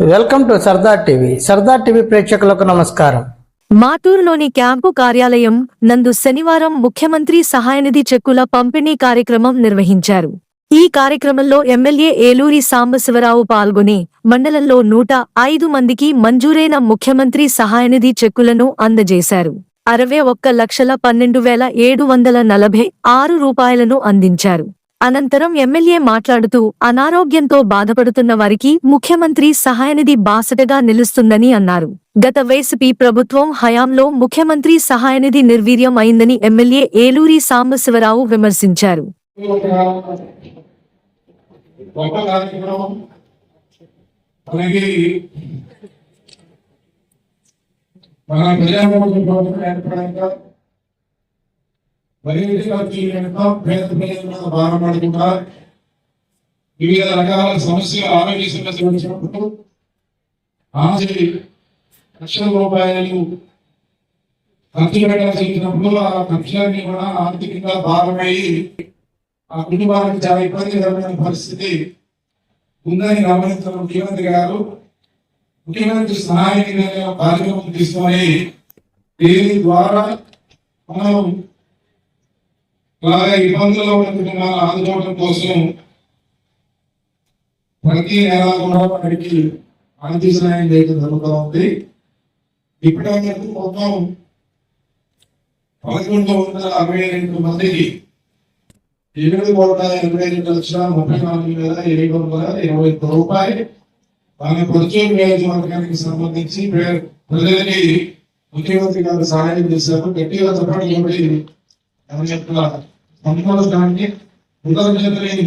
Welcome to Sardar TV. Sardar TV ప్రేక్షకులకు నమస్కారం. మాటూరులోని camp కార్యాలయం నందు శనివారం ముఖ్యమంత్రి సహాయనిధి చెక్కుల పంపిణీ కార్యక్రమం నిర్వహించారు. ఈ కార్యక్రమంలో ఎమ్మెల్యే ఏలూరి సాంబశివరావు పాల్గొని మండలంలో నూట ఐదు మందికి మంజూరైన ముఖ్యమంత్రి సహాయనిధి చెక్కులను అందజేశారు. అరవై ఒక్క లక్షల పన్నెండు వేల ఏడు వందల నలభై ఆరు రూపాయలను అందించారు. అనంతరం ఎమ్మెల్యే మాట్లాడుతూ అనారోగ్యంతో బాధపడుతున్న వారికి ముఖ్యమంత్రి సహాయనిధి బాసటగా నిలుస్తుందని అన్నారు. గత వైసీపీ ప్రభుత్వం హయాంలో ముఖ్యమంత్రి సహాయనిధి నిర్వీర్యం అయిందని ఎమ్మెల్యే ఏలూరి సాంబశివరావు విమర్శించారు. మన ప్రజాప్రభుత్వ ప్రభుత్వం ఎంతో పేద ప్రజల మీద వివిధ రకాల సమస్యలు ఆరోగ్య సమస్యలు వచ్చినప్పుడు ఆమె లక్షల రూపాయలు ఖర్చు పెట్టాల్సి వచ్చినప్పుడు ఆ ఖర్చులన్నీ కూడా ఆర్థికంగా భారమయ్యి ఆ కుటుంబానికి చాలా ఇబ్బందికరమైన పరిస్థితి ఉందని గమనించిన ముఖ్యమంత్రి గారు ముఖ్యమంత్రి సహాయ కార్యక్రమం తీసుకొని దీని ద్వారా మనం బాగా ఇబ్బందుల్లో ఉన్న కుటుంబాలను ఆదుకోవడం కోసం ప్రతి నెల కూడా వారికి ఆర్థిక సహాయం చేయడం జరుగుతూ ఉంది. ఇప్పటివరకు మొత్తం పదకొండు వందల అరవై రెండు మందికి ఎనిమిది కోట్ల ఎనభై రెండు లక్షల ముప్పై నాలుగు వేల ఏడు వందల ఇరవై ఒక్క రూపాయలు. మన పొరుచూరు నియోజకవర్గానికి సంబంధించి ప్రజలకి ముఖ్యమంత్రి గారు సహాయం చేశారు. గట్టిగా చెప్పడం ఏమిటి మన చెప్తున్నారు సంపూర్ణ దాన్ని ఉదాహరణ లేని